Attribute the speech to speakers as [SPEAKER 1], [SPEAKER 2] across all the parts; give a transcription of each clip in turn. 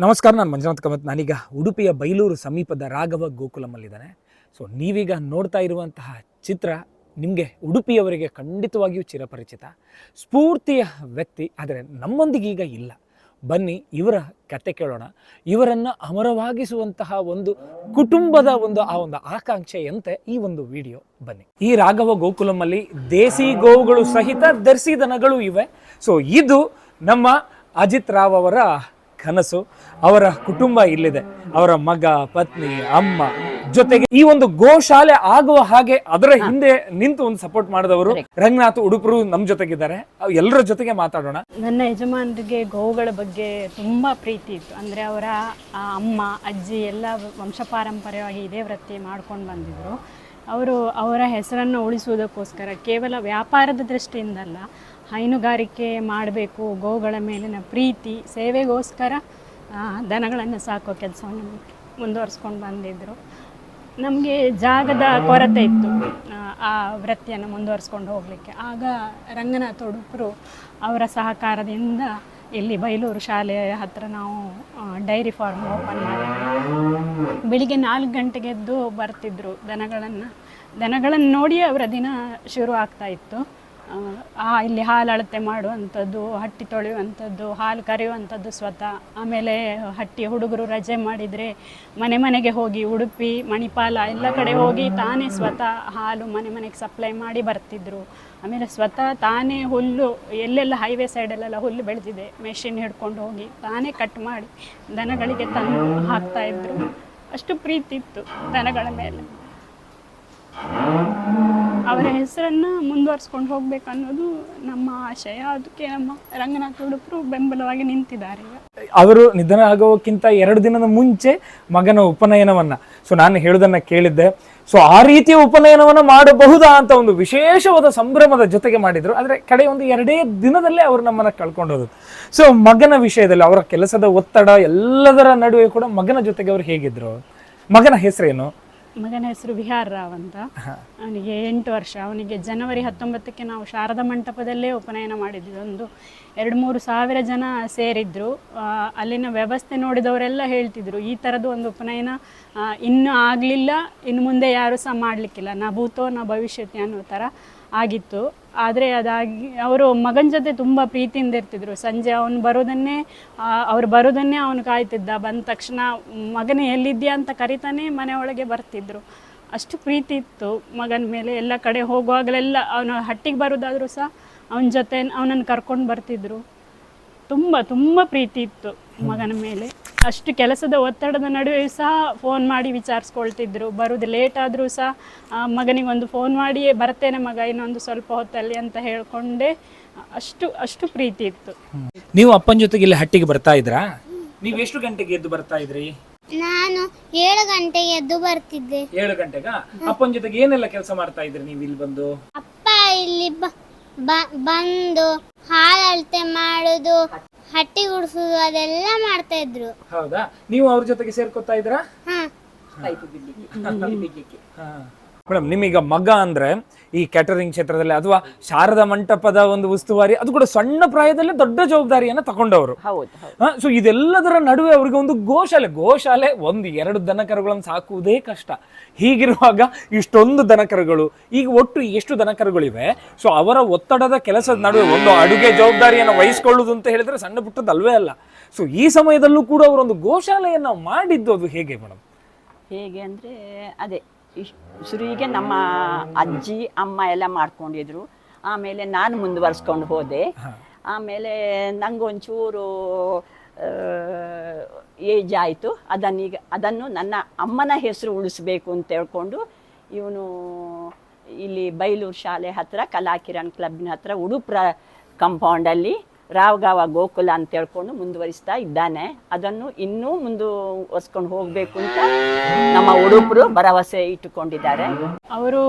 [SPEAKER 1] ನಮಸ್ಕಾರ, ನಾನು ಮಂಜುನಾಥ್ ಕಮತ್. ನಾನೀಗ ಉಡುಪಿಯ ಬೈಲೂರು ಸಮೀಪದ ರಾಘವ ಗೋಕುಲಮಲ್ಲಿದ್ದಾನೆ. ಸೊ ನೀವೀಗ ನೋಡ್ತಾ ಇರುವಂತಹ ಚಿತ್ರ ನಿಮಗೆ ಉಡುಪಿಯವರಿಗೆ ಖಂಡಿತವಾಗಿಯೂ ಚಿರಪರಿಚಿತ. ಸ್ಫೂರ್ತಿಯ ವ್ಯಕ್ತಿ, ಆದರೆ ನಮ್ಮೊಂದಿಗೆ ಈಗ ಇಲ್ಲ. ಬನ್ನಿ, ಇವರ ಕತೆ ಕೇಳೋಣ. ಇವರನ್ನು ಅಮರವಾಗಿಸುವಂತಹ ಒಂದು ಕುಟುಂಬದ ಒಂದು, ಆ ಒಂದು ಆಕಾಂಕ್ಷೆಯಂತೆ ಈ ಒಂದು ವಿಡಿಯೋ ಬನ್ನಿ. ಈ ರಾಘವ ಗೋಕುಲಮಲ್ಲಿ ದೇಸಿ ಗೋವುಗಳು ಸಹಿತ ದರ್ಸಿ ದನಗಳು ಇವೆ. ಸೊ ಇದು ನಮ್ಮ ಅಜಿತ್ ರಾವ್ ಅವರ ಕನಸು ಅವರ ಕುಟುಂಬ ಇಲ್ಲಿದೆ. ಅವರ ಮಗ ಪತ್ನಿ ಅಮ್ಮ ಜೊತೆಗೆ ಈ ಒಂದು ಗೋಶಾಲೆ ಆಗುವ ಹಾಗೆ ಅದರ ಹಿಂದೆ ನಿಂತು ಒಂದು ಸಪೋರ್ಟ್ ಮಾಡಿದವರು ರಂಗನಾಥ್ ಉಡುಪರು ನಮ್ ಜೊತೆಗಿದ್ದಾರೆ. ಎಲ್ಲರ ಜೊತೆಗೆ ಮಾತಾಡೋಣ.
[SPEAKER 2] ನನ್ನ ಯಜಮಾನರಿಗೆ ಗೋವುಗಳ ಬಗ್ಗೆ ತುಂಬಾ ಪ್ರೀತಿ ಇತ್ತು. ಅಂದ್ರೆ ಅವರ ಅಮ್ಮ ಅಜ್ಜಿ ಎಲ್ಲ ವಂಶಪಾರಂಪರ್ಯವಾಗಿ ಇದೇ ವೃತ್ತಿ ಮಾಡ್ಕೊಂಡು ಬಂದಿದ್ರು. ಅವರು ಅವರ ಹೆಸರನ್ನು ಉಳಿಸುವುದಕ್ಕೋಸ್ಕರ ಕೇವಲ ವ್ಯಾಪಾರದ ದೃಷ್ಟಿಯಿಂದಲ್ಲ ಹೈನುಗಾರಿಕೆ ಮಾಡಬೇಕು ಗೋವುಗಳ ಮೇಲಿನ ಪ್ರೀತಿ ಸೇವೆಗೋಸ್ಕರ ದನಗಳನ್ನು ಸಾಕೋ ಕೆಲಸವನ್ನು ಮುಂದುವರಿಸ್ಕೊಂಡು ಬಂದಿದ್ದರು ನಮಗೆ ಜಾಗದ ಕೊರತೆ ಇತ್ತು ಆ, ವೃತ್ತಿಯನ್ನು ಮುಂದುವರಿಸ್ಕೊಂಡು ಹೋಗಲಿಕ್ಕೆ. ಆಗ ರಂಗನಾಥ ಉಡುಪರು ಅವರ ಸಹಕಾರದಿಂದ ಇಲ್ಲಿ ಬೈಲೂರು ಶಾಲೆಯ ಹತ್ರ ನಾವು ಡೈರಿ ಫಾರ್ಮ್ ಓಪನ್ ಮಾಡಿದ್ವಿ. ಬೆಳಿಗ್ಗೆ ನಾಲ್ಕು ಗಂಟೆಗೆ ಎದ್ದು ಬರ್ತಿದ್ರು ದನಗಳನ್ನು. ದನಗಳನ್ನು ನೋಡಿ ಅವರ ದಿನ ಶುರು ಆಗ್ತಾ ಇತ್ತು. ಇಲ್ಲಿ ಹಾಲು ಅಳತೆ ಮಾಡುವಂಥದ್ದು, ಹಟ್ಟಿ ತೊಳೆಯುವಂಥದ್ದು, ಹಾಲು ಕರೆಯುವಂಥದ್ದು ಸ್ವತಃ. ಆಮೇಲೆ ಹಟ್ಟಿ ಹುಡುಗರು ರಜೆ ಮಾಡಿದರೆ ಮನೆ ಮನೆಗೆ ಹೋಗಿ ಉಡುಪಿ, ಮಣಿಪಾಲ ಎಲ್ಲ ಕಡೆ ಹೋಗಿ ತಾನೇ ಸ್ವತಃ ಹಾಲು ಮನೆ ಮನೆಗೆ ಸಪ್ಲೈ ಮಾಡಿ ಬರ್ತಿದ್ರು. ಆಮೇಲೆ ಸ್ವತಃ ತಾನೇ ಹುಲ್ಲು, ಎಲ್ಲೆಲ್ಲ ಹೈವೇ ಸೈಡಲ್ಲೆಲ್ಲ ಹುಲ್ಲು ಬೆಳೆದಿದೆ. ಮೆಷಿನ್ ಹಿಡ್ಕೊಂಡು ಹೋಗಿ ತಾನೇ ಕಟ್ ಮಾಡಿ ದನಗಳಿಗೆ ತಂದು ಹಾಕ್ತಾಯಿದ್ರು ಅಷ್ಟು ಪ್ರೀತಿ ಇತ್ತು ದನಗಳ ಮೇಲೆ. ಅವರ ಹೆಸರನ್ನು ಮುಂದುವರಿಸ್ಕೊಂಡು ಹೋಗ್ಬೇಕು ಅನ್ನೋದು ನಮ್ಮ ಆಶಯ. ಅದಕ್ಕೆ ನಮ್ಮ ರಂಗನಾಥ ಉಡುಪರು ಬೆಂಬಲವಾಗಿ ನಿಂತಿದ್ದಾರೆ
[SPEAKER 1] ಅವರು ನಿಧನ ಆಗೋಕ್ಕಿಂತ ಎರಡು ದಿನದ ಮುಂಚೆ ಮಗನ ಉಪನಯನವನ್ನ. ಸೊ ನಾನು ಹೇಳುದನ್ನ ಕೇಳಿದ್ದೆ. ಸೊ ಆ ರೀತಿಯ ಉಪನಯನವನ್ನ ಮಾಡಬಹುದಾ ಅಂತ ಒಂದು ವಿಶೇಷವಾದ ಸಂಭ್ರಮದ ಜೊತೆಗೆ ಮಾಡಿದ್ರು. ಆದ್ರೆ ಕಡೆ ಒಂದು ಎರಡೇ ದಿನದಲ್ಲೇ ಅವರು ನಮ್ಮನ್ನ ಕಳ್ಕೊಂಡು ಹೋದ್ರು ಸೊ ಮಗನ ವಿಷಯದಲ್ಲಿ ಅವರ ಕೆಲಸದ ಒತ್ತಡ ಎಲ್ಲದರ ನಡುವೆ ಕೂಡ ಮಗನ ಜೊತೆಗೆ ಅವರು ಹೇಗಿದ್ರು? ಮಗನ ಹೆಸರೇನು?
[SPEAKER 2] ಮಗನ ಹೆಸರು ವಿಹಾರ್ ರಾವ್ ಅಂತ. ಅವನಿಗೆ ಎಂಟು ವರ್ಷ. ಅವನಿಗೆ ಜನವರಿ ಹತ್ತೊಂಬತ್ತಕ್ಕೆ ನಾವು ಶಾರದಾ ಮಂಟಪದಲ್ಲೇ ಉಪನಯನ ಮಾಡಿದ್ವಿ. ಒಂದು ಎರಡು ಮೂರು ಸಾವಿರ ಜನ ಸೇರಿದ್ರು. ಅಲ್ಲಿನ ವ್ಯವಸ್ಥೆ ನೋಡಿದವರೆಲ್ಲ ಹೇಳ್ತಿದ್ರು ಈ ಥರದ್ದು ಒಂದು ಉಪನಯನ ಇನ್ನು ಇನ್ನೂ ಆಗಲಿಲ್ಲ ಇನ್ನು ಮುಂದೆ ಯಾರು ಸಹ ಮಾಡಲಿಕ್ಕಿಲ್ಲ. ನಾ ಭೂತೋ ನಾ ಭವಿಷ್ಯತಿ ಅನ್ನೋ ಥರ ಆಗಿತ್ತು. ಆದರೆ ಅದಾಗಿ, ಅವರು ಮಗನ ಜೊತೆ ತುಂಬ ಪ್ರೀತಿಯಿಂದ ಇರ್ತಿದ್ರು. ಸಂಜೆ ಅವನು ಬರೋದನ್ನೇ ಅವ್ರು ಬರೋದನ್ನೇ ಅವನು ಕಾಯ್ತಿದ್ದ. ಬಂದ ತಕ್ಷಣ, ಮಗನೇ ಎಲ್ಲಿದ್ಯಾ ಅಂತ ಕರಿತಾನೆ ಮನೆಯೊಳಗೆ ಬರ್ತಿದ್ರು. ಅಷ್ಟು ಪ್ರೀತಿ ಇತ್ತು ಮಗನ ಮೇಲೆ. ಎಲ್ಲ ಕಡೆ ಹೋಗುವಾಗಲೆಲ್ಲ ಅವನು ಹಟ್ಟಿಗೆ ಬರೋದಾದರೂ ಸಹ, ಅವನ ಜೊತೆ ಅವನನ್ನು ಕರ್ಕೊಂಡು ಬರ್ತಿದ್ರು. ತುಂಬ ತುಂಬ ಪ್ರೀತಿ ಇತ್ತು. ಮಗನ ಮೇಲೆ. ಅಷ್ಟು ಕೆಲಸದ ಒತ್ತಡದ ನಡುವೆ ಸಹ ಫೋನ್ ಮಾಡಿ ವಿಚಾರಿಸ್ಕೊಳ್ತಿದ್ರು. ಬರೋದು ಲೇಟ್ ಆದರೂ ಸಹ ಮಗನಿಗೆ ಮಗನಿಗೊಂದು ಫೋನ್ ಮಾಡಿ ಬರ್ತೇನೆ ಮಗ ಇನ್ನೊಂದು ಸ್ವಲ್ಪ ಹೊತ್ತಲ್ಲಿ ಅಂತ ಹೇಳ್ಕೊಂಡೆ ಅಷ್ಟು ಅಷ್ಟು ಪ್ರೀತಿ ಇತ್ತು.
[SPEAKER 1] ನೀವು ಅಪ್ಪನ ಜೊತೆಗೆ ಇಲ್ಲಿ ಹಟ್ಟಿಗೆ ಬರ್ತಾ ಇದ್ರಾ? ನೀವು ಎಷ್ಟು ಗಂಟೆಗೆ ಎದ್ದು ಬರ್ತಾ ಇದ್ರಿ?
[SPEAKER 3] ನಾನು ಏಳು ಗಂಟೆಗೆ ಎದ್ದು ಬರ್ತಿದ್ದೆ.
[SPEAKER 1] ಏಳು ಗಂಟೆಗ? ಅಪ್ಪನ ಜೊತೆಗೆ ಏನೆಲ್ಲ ಕೆಲಸ ಮಾಡ್ತಾ ಇದ್ರಿ ನೀವು ಇಲ್ಲಿ ಬಂದು?
[SPEAKER 3] ಅಪ್ಪ ಇಲ್ಲಿ ಬ- ಬ- ಬಂದು ಹಾಲು ಅಳತೆ ಮಾಡುದು ಹಟ್ಟಿ ಗುಡಿಸುದು ಅದೆಲ್ಲ ಮಾಡ್ತಾ ಇದ್ರು.
[SPEAKER 1] ಹೌದಾ? ನೀವು ಅವ್ರ ಜೊತೆಗೆ ಸೇರ್ಕೊತಾ ಇದ್ರಾ?
[SPEAKER 3] ಹಾ.
[SPEAKER 1] ಮೇಡಮ್ ನಿಮೀಗ ಮಗ ಅಂದ್ರೆ ಈ ಕ್ಯಾಟರಿಂಗ್ ಕ್ಷೇತ್ರದಲ್ಲಿ ಅಥವಾ ಶಾರದಾ ಮಂಟಪದ ಒಂದು ಉಸ್ತುವಾರಿ ಅದು ಕೂಡ ಸಣ್ಣ ಪ್ರಾಯದಲ್ಲೇ ದೊಡ್ಡ ಜವಾಬ್ದಾರಿಯನ್ನ ತಗೊಂಡವರು ಸೊ ಇದೆಲ್ಲದರ ನಡುವೆ ಅವರಿಗೆ ಒಂದು ಗೋಶಾಲೆ ಗೋಶಾಲೆ ಒಂದು ಎರಡು ದನಕರುಗಳನ್ನು ಸಾಕುವುದೇ ಕಷ್ಟ. ಹೀಗಿರುವಾಗ ಇಷ್ಟೊಂದು ದನಕರುಗಳು ಈಗ ಒಟ್ಟು ಎಷ್ಟು ದನಕರುಗಳಿವೆ? ಸೊ ಅವರ ಒತ್ತಡದ ಕೆಲಸದ ನಡುವೆ ಒಂದು ಅಡುಗೆ ಜವಾಬ್ದಾರಿಯನ್ನು ವಹಿಸಿಕೊಳ್ಳುವುದು ಅಂತ ಹೇಳಿದ್ರೆ ಸಣ್ಣ ಪುಟ್ಟದಲ್ವೇ ಅಲ್ವೇ ಅಲ್ಲ. ಸೊ ಈ ಸಮಯದಲ್ಲೂ ಕೂಡ ಅವರೊಂದು ಗೋಶಾಲೆಯನ್ನು ಮಾಡಿದ್ದು ಅದು ಹೇಗೆ ಮೇಡಮ್?
[SPEAKER 4] ಹೇಗೆ ಅಂದರೆ ಅದೇ ಇಶ್ ಶುರುವಿಗೆ ನಮ್ಮ ಅಜ್ಜಿ ಅಮ್ಮ ಎಲ್ಲ ಮಾಡ್ಕೊಂಡಿದ್ರು. ಆಮೇಲೆ ನಾನು ಮುಂದುವರ್ಸ್ಕೊಂಡು ಹೋದೆ. ಆಮೇಲೆ ನಂಗೊಂಚೂರು ಏಜ್ ಆಯಿತು. ಅದನ್ನೀಗ ಅದನ್ನು ನನ್ನ ಅಮ್ಮನ ಹೆಸರು ಉಳಿಸ್ಬೇಕು ಅಂತ ಹೇಳ್ಕೊಂಡು ಇವನು ಇಲ್ಲಿ ಬೈಲೂರು ಶಾಲೆ ಹತ್ತಿರ ಕಲಾಕಿರಣ್ ಕ್ಲಬ್ನ ಹತ್ತಿರ ಉಡುಪ್ರ ಕಂಪೌಂಡಲ್ಲಿ ರಾವ್ಗಾವ ಗೋಕುಲ ಅಂತ ಹೇಳ್ಕೊಂಡು ಮುಂದುವರಿಸ್ತಾ ಇದ್ದಾನೆ. ಅದನ್ನು ಇನ್ನೂ ಮುಂದುವರ್ಸ್ಕೊಂಡು ಹೋಗಬೇಕು ಅಂತ ನಮ್ಮ ಉಡುಪರು ಭರವಸೆ ಇಟ್ಟುಕೊಂಡಿದ್ದಾರೆ.
[SPEAKER 2] ಅವರು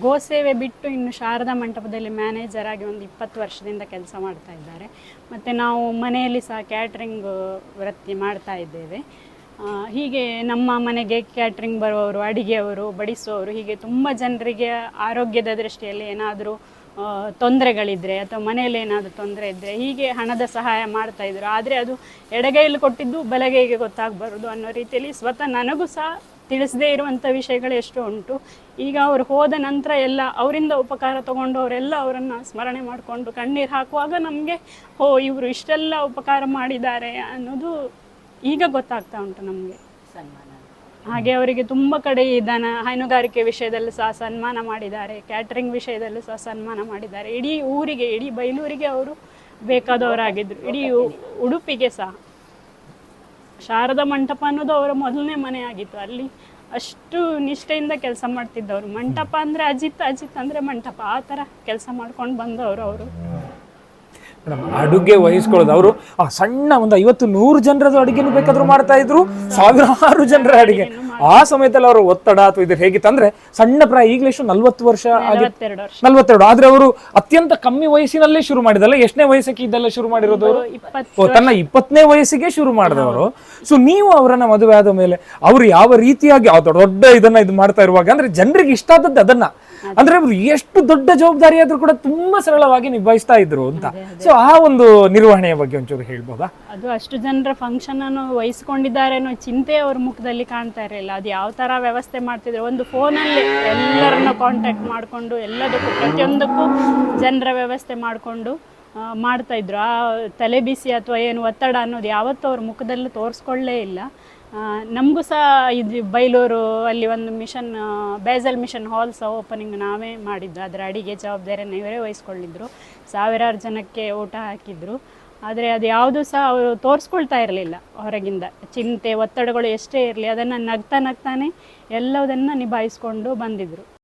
[SPEAKER 2] ಗೋಸೇವೆ ಬಿಟ್ಟು ಇನ್ನು ಶಾರದಾ ಮಂಟಪದಲ್ಲಿ ಮ್ಯಾನೇಜರ್ ಆಗಿ ಒಂದು ಇಪ್ಪತ್ತು ವರ್ಷದಿಂದ ಕೆಲಸ ಮಾಡ್ತಾ ಇದ್ದಾರೆ. ಮತ್ತು ನಾವು ಮನೆಯಲ್ಲಿ ಸಹ ಕ್ಯಾಟ್ರಿಂಗ್ ವೃತ್ತಿ ಮಾಡ್ತಾ ಇದ್ದೇವೆ. ಹೀಗೆ ನಮ್ಮ ಮನೆಗೆ ಕ್ಯಾಟ್ರಿಂಗ್ ಬರುವವರು, ಅಡಿಗೆಯವರು, ಬಡಿಸುವವರು, ಹೀಗೆ ತುಂಬ ಜನರಿಗೆ ಆರೋಗ್ಯದ ದೃಷ್ಟಿಯಲ್ಲಿ ಏನಾದರೂ ತೊಂದರೆಗಳಿದ್ರೆ ಅಥವಾ ಮನೆಯಲ್ಲಿ ಏನಾದರೂ ತೊಂದರೆ ಇದ್ದರೆ ಹೀಗೆ ಹಣದ ಸಹಾಯ ಮಾಡ್ತಾ ಇದ್ರು. ಆದರೆ ಅದು ಎಡಗೈಯಲ್ಲಿ ಕೊಟ್ಟಿದ್ದು ಬಲಗೈಗೆ ಗೊತ್ತಾಗಬಾರ್ದು ಅನ್ನೋ ರೀತಿಯಲ್ಲಿ ಸ್ವತಃ ನನಗೂ ಸಹ ತಿಳಿಸದೇ ಇರುವಂಥ ವಿಷಯಗಳು ಎಷ್ಟು ಉಂಟು. ಈಗ ಅವರು ಹೋದ ನಂತರ ಎಲ್ಲ ಅವರಿಂದ ಉಪಕಾರ ತಗೊಂಡು ಅವರೆಲ್ಲ ಅವರನ್ನು ಸ್ಮರಣೆ ಮಾಡಿಕೊಂಡು ಕಣ್ಣೀರು ಹಾಕುವಾಗ ನಮಗೆ ಓ ಇವರು ಇಷ್ಟೆಲ್ಲ ಉಪಕಾರ ಮಾಡಿದ್ದಾರೆ ಅನ್ನೋದು ಈಗ ಗೊತ್ತಾಗ್ತಾ ಉಂಟು ನಮಗೆ.
[SPEAKER 4] ಸನ್ಮಾನ.
[SPEAKER 2] ಹಾಗೆ ಅವರಿಗೆ ತುಂಬ ಕಡೆ ಈ ಹೈನುಗಾರಿಕೆ ವಿಷಯದಲ್ಲೂ ಸಹ ಸನ್ಮಾನ ಮಾಡಿದ್ದಾರೆ ಕ್ಯಾಟ್ರಿಂಗ್ ವಿಷಯದಲ್ಲೂ ಸಹ ಸನ್ಮಾನ ಮಾಡಿದ್ದಾರೆ. ಇಡೀ ಊರಿಗೆ, ಇಡೀ ಬೈಲೂರಿಗೆ ಅವರು ಬೇಕಾದವರಾಗಿದ್ರು. ಇಡೀ ಉಡುಪಿಗೆ ಸಹ. ಶಾರದಾ ಮಂಟಪ ಅನ್ನೋದು ಅವರ ಮೊದಲನೇ ಮನೆ ಆಗಿತ್ತು ಅಲ್ಲಿ ಅಷ್ಟು ನಿಷ್ಠೆಯಿಂದ ಕೆಲಸ ಮಾಡ್ತಿದ್ದವರು. ಮಂಟಪ ಅಂದ್ರೆ ಅಜಿತ್ ಅಜಿತ್ ಅಂದ್ರೆ ಮಂಟಪ. ಆ ತರ ಕೆಲಸ ಮಾಡ್ಕೊಂಡು ಬಂದವರು ಅವರು.
[SPEAKER 1] ಮೇಡಮ್ ಅಡುಗೆ ವಹಿಸ್ಕೊಳ್ಳೋದು. ಅವರು ಆ ಸಣ್ಣ ಒಂದು ಐವತ್ತು ನೂರು ಜನರದ್ದು ಅಡುಗೆನೂ ಬೇಕಾದರೂ ಮಾಡ್ತಾ ಇದ್ರು ಸಾವಿರಾರು ಜನರ ಅಡುಗೆ. ಆ ಸಮಯದಲ್ಲಿ ಅವರು ಒತ್ತಡ ಅಥವಾ ಇದು ಹೇಗಿತ್ತು ಅಂದ್ರೆ ಸಣ್ಣ ಪ್ರಾಯ ಈಗಲೇ ಎಷ್ಟು ನಲ್ವತ್ತು ವರ್ಷ ಆಗಿ
[SPEAKER 2] ನಲವತ್ತೆರಡು
[SPEAKER 1] ಆದ್ರೆ ಅವರು ಅತ್ಯಂತ ಕಮ್ಮಿ ವಯಸ್ಸಿನಲ್ಲೇ ಶುರು ಮಾಡಿದಲ್ಲ ಎಷ್ಟನೇ ವಯಸ್ಸಕ್ಕೆ ಇದೆಲ್ಲ ಶುರು ಮಾಡಿರೋದು ಅವರು? ತನ್ನ ಇಪ್ಪತ್ತನೇ ವಯಸ್ಸಿಗೆ ಶುರು ಮಾಡಿದವರು. ಸೊ ನೀವು ಅವರನ್ನ ಮದುವೆ ಆದ ಮೇಲೆ ಅವರು ಯಾವ ರೀತಿಯಾಗಿ ಆ ದೊಡ್ಡ ದೊಡ್ಡ ಇದನ್ನ ಇದು ಮಾಡ್ತಾ ಇರುವಾಗ ಅಂದ್ರೆ ಜನರಿಗೆ ಇಷ್ಟ ಆದದ್ದು ಅದನ್ನ. ಅಂದ್ರೆ ಅವರು ಎಷ್ಟು ದೊಡ್ಡ ಜವಾಬ್ದಾರಿ ಆದ್ರೂ ಕೂಡ ತುಂಬಾ ಸರಳವಾಗಿ ನಿಭಾಯಿಸ್ತಾ ಇದ್ರು ಅಂತ. ಸೊ ಆ ಒಂದು ನಿರ್ವಹಣೆಯ ಬಗ್ಗೆ ಒಂಚೂರು ಹೇಳ್ಬೋದಾ?
[SPEAKER 2] ಅದು ಅಷ್ಟು ಜನರ ಫಂಕ್ಷನ್ ಅನ್ನು ವಹಿಸ್ಕೊಂಡಿದ್ದಾರೆ ಅನ್ನೋ ಚಿಂತೆ ಅವ್ರ ಮುಖದಲ್ಲಿ ಕಾಣ್ತಾ ಇರಲಿಲ್ಲ. ಅದು ಯಾವ ತರ ವ್ಯವಸ್ಥೆ ಮಾಡ್ತಿದ್ರು? ಒಂದು ಫೋನಲ್ಲಿ ಎಲ್ಲರನ್ನ ಕಾಂಟ್ಯಾಕ್ಟ್ ಮಾಡಿಕೊಂಡು ಎಲ್ಲದಕ್ಕೂ ಪ್ರತಿಯೊಂದಕ್ಕೂ ಜನರ ವ್ಯವಸ್ಥೆ ಮಾಡಿಕೊಂಡು ಮಾಡ್ತಾ ಇದ್ರು. ಆ ತಲೆ ಬಿಸಿ ಅಥವಾ ಏನು ಒತ್ತಡ ಅನ್ನೋದು ಯಾವತ್ತೂ ಅವ್ರ ಮುಖದಲ್ಲಿ ತೋರಿಸ್ಕೊಳ್ಳೇ ಇಲ್ಲ. ನಮಗೂ ಸಹ ಇದು ಬೈಲೂರು ಅಲ್ಲಿ ಒಂದು ಮಿಷನ್ ಬೇಸಲ್ ಮಿಷನ್ ಹಾಲ್ ಸಹ ಓಪನಿಂಗ್ ನಾವೇ ಮಾಡಿದ್ದು. ಅದರ ಅಡಿಗೆ ಜವಾಬ್ದಾರಿಯನ್ನು ಇವರೇ ವಹಿಸ್ಕೊಳ್ಳಿದ್ರು. ಸಾವಿರಾರು ಜನಕ್ಕೆ ಊಟ ಹಾಕಿದ್ರು. ಆದರೆ ಅದು ಯಾವುದು ಸಹ ಅವರು ತೋರಿಸ್ಕೊಳ್ತಾ ಇರಲಿಲ್ಲ ಹೊರಗಿಂದ. ಚಿಂತೆ, ಒತ್ತಡಗಳು ಎಷ್ಟೇ ಇರಲಿ, ಅದನ್ನು ನಗ್ತಾ ನಗ್ತಾನೆ ಎಲ್ಲದನ್ನು ನಿಭಾಯಿಸ್ಕೊಂಡು ಬಂದಿದ್ದರು